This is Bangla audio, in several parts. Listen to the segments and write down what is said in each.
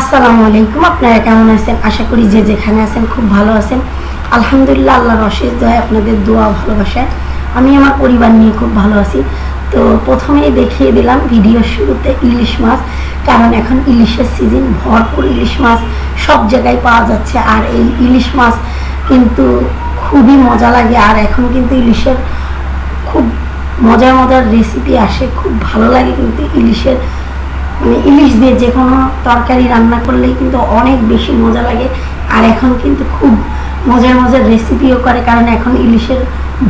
আসসালামু আলাইকুম, আপনারা কেমন আছেন? আশা করি যে যেখানে আছেন খুব ভালো আছেন। আলহামদুলিল্লাহ, আল্লাহর অশেষ দয় আপনাদের দোয়া ভালোবাসায় আমি আমার পরিবার নিয়ে খুব ভালো আছি। তো প্রথমেই দেখিয়ে দিলাম ভিডিও শুরুতে ইলিশ মাছ, কারণ এখন ইলিশের সিজন ভরপুর ইলিশ মাছ সব জায়গায় পাওয়া যাচ্ছে। আর এই ইলিশ মাছ কিন্তু খুবই মজা লাগে, আর এখন কিন্তু ইলিশের খুব মজার মজার রেসিপি আসে, খুব ভালো লাগে কিন্তু ইলিশের মানে ইলিশ দিয়ে যে কোনো তরকারি রান্না করলেই কিন্তু অনেক বেশি মজা লাগে। আর এখন কিন্তু খুব মজার মজার রেসিপিও করে, কারণ এখন ইলিশের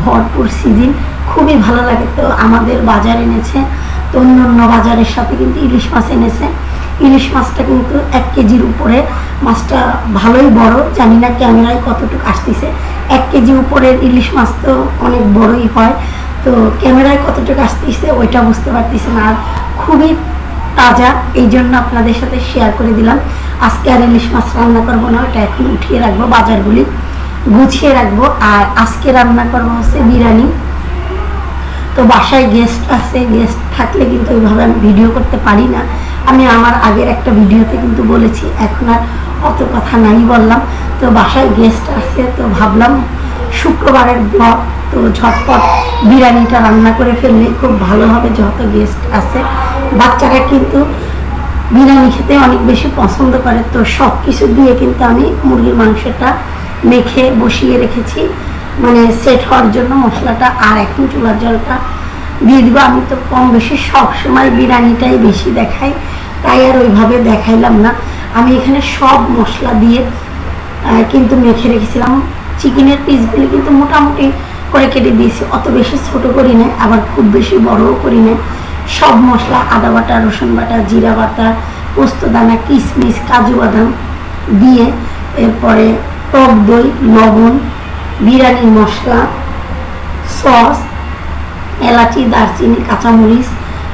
ভরপুর সিজন খুবই ভালো লাগে তো, আমাদের বাজার এনেছে, তো অন্য অন্য বাজারের সাথে কিন্তু ইলিশ মাছ এনেছে। ইলিশ মাছটা কিন্তু এক কেজির উপরে, মাছটা ভালোই বড়, জানি না ক্যামেরায় কতটুকু আসতেছে। এক কেজি উপরের ইলিশ মাছ তো অনেক বড়ই হয়, তো ক্যামেরায় কতটুকু আসতেছে ওইটা বুঝতে পারতেছে না। আর খুবই তাজা, এই জন্য আপনাদের সাথে শেয়ার করে দিলাম। আজকে আর ইলিশ মাছ রান্না করব না, ওটা এখন উঠিয়ে রাখব বাজারগুলি। গুছিয়ে রাখব, আর আজকে রান্না করব হচ্ছে বিরিয়ানি। তো বাসায় গেস্ট আছে গেস্ট থাকলে কিন্তু ওইভাবে আমি ভিডিও করতে পারি না। আমি আমার আগের একটা ভিডিওতে কিন্তু বলেছি, এখন আর অত কথা নাই বললাম। তো বাসায় গেস্ট আছে, তো ভাবলাম শুক্রবারের ব্লগ, তো ঝটপট বিরিয়ানিটা রান্না করে ফেললে খুব ভালো হবে যত গেস্ট আছে। বাচ্চারা কিন্তু বিরিয়ানি খেতে অনেক বেশি পছন্দ করে। তো সব কিছু দিয়ে কিন্তু আমি মুরগির মাংসটা মেখে বসিয়ে রেখেছি। মানে সেট হওয়ার জন্য মশলাটা আর এখন চুলার জলটা দিয়ে দিব। আমি তো কম বেশি সব সময় বিরিয়ানিটাই বেশি দেখাই। তাই আর ওইভাবে দেখাইলাম না। আমি এখানে সব মশলা দিয়ে কিন্তু মেখে রেখেছিলাম। চিকেনের পিসগুলি কিন্তু মোটামুটি করে কেটে দিয়েছি। অত বেশি ছোট করি না আবার খুব বেশি বড়ও করি না সব মশলা, আদা বাটা, রসুন বাটা, জিরা বাটা পোস্তদানা কিশমিশ কাজু বাদাম দিয়ে এরপরে টক দই, লবণ, বিরিয়ানি মশলা, সস, এলাচি, দারচিনি, কাঁচামরিচ,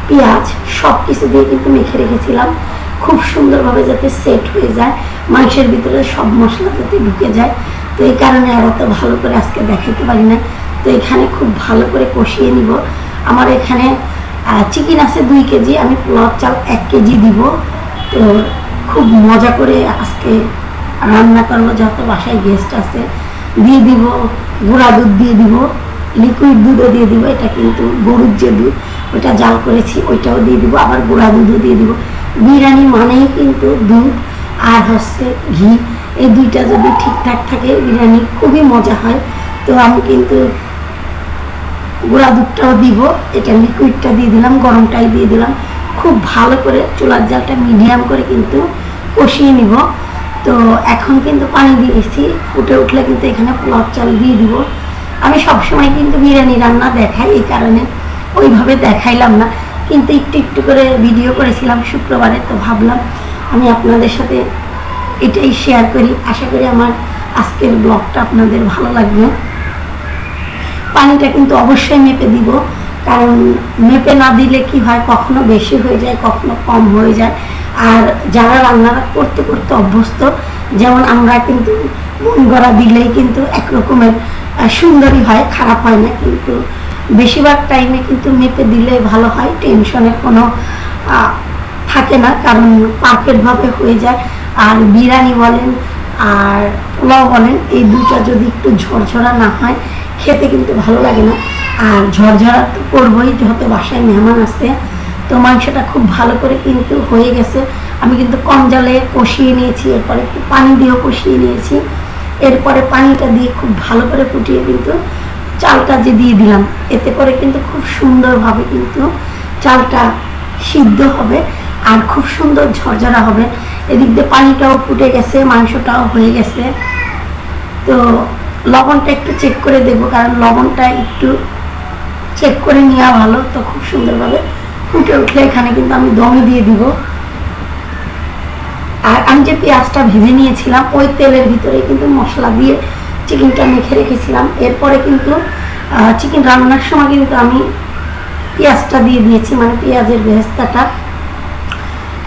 পেঁয়াজ, সব কিছু দিয়ে কিন্তু মেখে রেখেছিলাম। খুব সুন্দরভাবে যাতে সেট হয়ে যায়, মাংসের ভিতরে সব মশলা যাতে ঢুকে যায়। তো এই কারণে আর অত ভালো করে আজকে দেখাতে পারি না। তো এখানে খুব ভালো করে কষিয়ে নিব। আমার এখানে চিকেন আছে দুই কেজি, আমি পোলাও চাল এক কেজি দিব। তো খুব মজা করে আজকে রান্না করব যত বাসায় গেস্ট আছে, দিয়ে দিব, গুঁড়া দুধ দিয়ে দিব লিকুইড দুধও দিয়ে দিব, এটা কিন্তু গরুর যে দুধ ওইটা জাল করেছি, ওইটাও দিয়ে দিব, আবার গুঁড়া দুধও দিয়ে দিব। বিরিয়ানি মানেই কিন্তু দুধ আর হচ্ছে ঘি, এই দুইটা যদি ঠিকঠাক থাকে, বিরিয়ানি খুবই মজা হয়। তো আমি কিন্তু গুঁড়া দুধটাও দিব, এটা লিকুইডটা দিয়ে দিলাম, গরমটাই দিয়ে দিলাম। খুব ভালো করে চুলার জালটা মিডিয়াম করে কিন্তু কষিয়ে নিব। তো এখন কিন্তু পানি দিয়েছি ফুটে উঠলে কিন্তু এখানে পোলাও চাল দিয়ে দিব। আমি সবসময় কিন্তু বিরিয়ানি রান্না দেখাই, এই কারণে ওইভাবে দেখাইলাম না। কিন্তু একটু একটু করে ভিডিও করেছিলাম শুক্রবারে, তো ভাবলাম আমি আপনাদের সাথে এটাই শেয়ার করি। আশা করি আমার আজকের ব্লগটা আপনাদের ভালো লাগবে। পানিটা কিন্তু অবশ্যই মেপে দিব কারণ মেপে না দিলে কি হয় কখনো বেশি হয়ে যায় কখনো কম হয়ে যায়। আর যারা রান্না করতে করতে অভ্যস্ত যেমন আমরা কিন্তু মন গড়া দিলেই কিন্তু একরকমের আহ, সুন্দরই হয় খারাপ হয় না কিন্তু। বেশিরভাগ টাইমে কিন্তু মেপে দিলে ভালো হয় টেনশনের কোনো থাকে না কারণ পারফেক্টভাবে হয়ে যায়। আর বিরিয়ানি বলেন আর পোলাও বলেন এই দুটা যদি একটু ঝরঝরা না হয় খেতে কিন্তু ভালো লাগে না। আর ঝরঝরা তো করবোই যেহেতু বাসায় মেহমান আছে তো মাংসটা খুব ভালো করে কিন্তু হয়ে গেছে। আমি কিন্তু কম জালে কষিয়ে নিয়েছি, এরপরে একটু পানি দিয়েও কষিয়ে নিয়েছি। এরপরে পানিটা দিয়ে খুব ভালো করে ফুটিয়ে কিন্তু চালটা যে দিয়ে দিলাম, এতে করে কিন্তু খুব সুন্দরভাবে কিন্তু চালটা সিদ্ধ হবে আর খুব সুন্দর ঝরঝরা হবে। এদিক দিয়ে পানিটাও ফুটে গেছে, মাংসটাও হয়ে গেছে। তো লবণটা একটু চেক করে দেবো কারণ লবণটা একটু চেক করে নেওয়া ভালো তো খুব সুন্দরভাবে ফুটে উঠলে এখানে কিন্তু আমি দমে দিয়ে দিব। আর আমি যে পেঁয়াজটা ভেজে নিয়েছিলাম, ওই তেলের ভিতরে কিন্তু মশলা দিয়ে চিকেনটা মেখে রেখেছিলাম। এরপরে কিন্তু চিকেন রান্নার সময় কিন্তু আমি পেঁয়াজটা দিয়ে দিয়েছি মানে পেঁয়াজের ভেস্তাটা।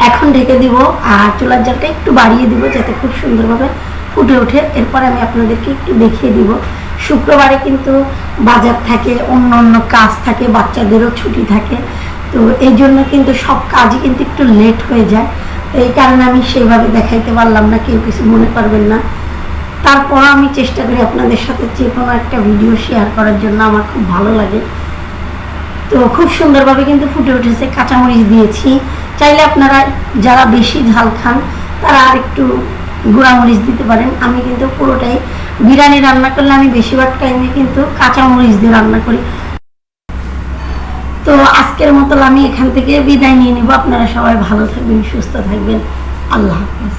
এখন ঢেকে দিব আর চুলার জালটা একটু বাড়িয়ে দিব যাতে খুব সুন্দরভাবে ফুটে ওঠে। এরপর আমি আপনাদেরকে একটু দেখিয়ে দিব। শুক্রবারে কিন্তু বাজার থাকে, অন্য অন্য কাজ থাকে, বাচ্চাদেরও ছুটি থাকে। তো এই জন্য কিন্তু সব কাজই কিন্তু একটু লেট হয়ে যায়। এই কারণে আমি সেইভাবে দেখাইতে পারলাম না, কেউ কিছু মনে করবেন না। তারপর আমি চেষ্টা করি আপনাদের সাথে যে কোনো একটা ভিডিও শেয়ার করার জন্য, আমার খুব ভালো লাগে। তো খুব সুন্দরভাবে কিন্তু ফুটে উঠেছে, কাঁচামরিচ দিয়েছি। চাইলে আপনারা যারা বেশি ঝাল খান, তারা আর একটু গুঁড়ামরিচ দিতে পারেন। আমি কিন্তু পুরোটাই বিরিয়ানি রান্না করলে আমি বেশিরভাগ টাইমে কিন্তু কাঁচামরিচ দিয়ে রান্না করি। তো আজকের মতো আমি এখান থেকে বিদায় নিয়ে নেব। আপনারা সবাই ভালো থাকবেন, সুস্থ থাকবেন। আল্লাহ হাফেজ।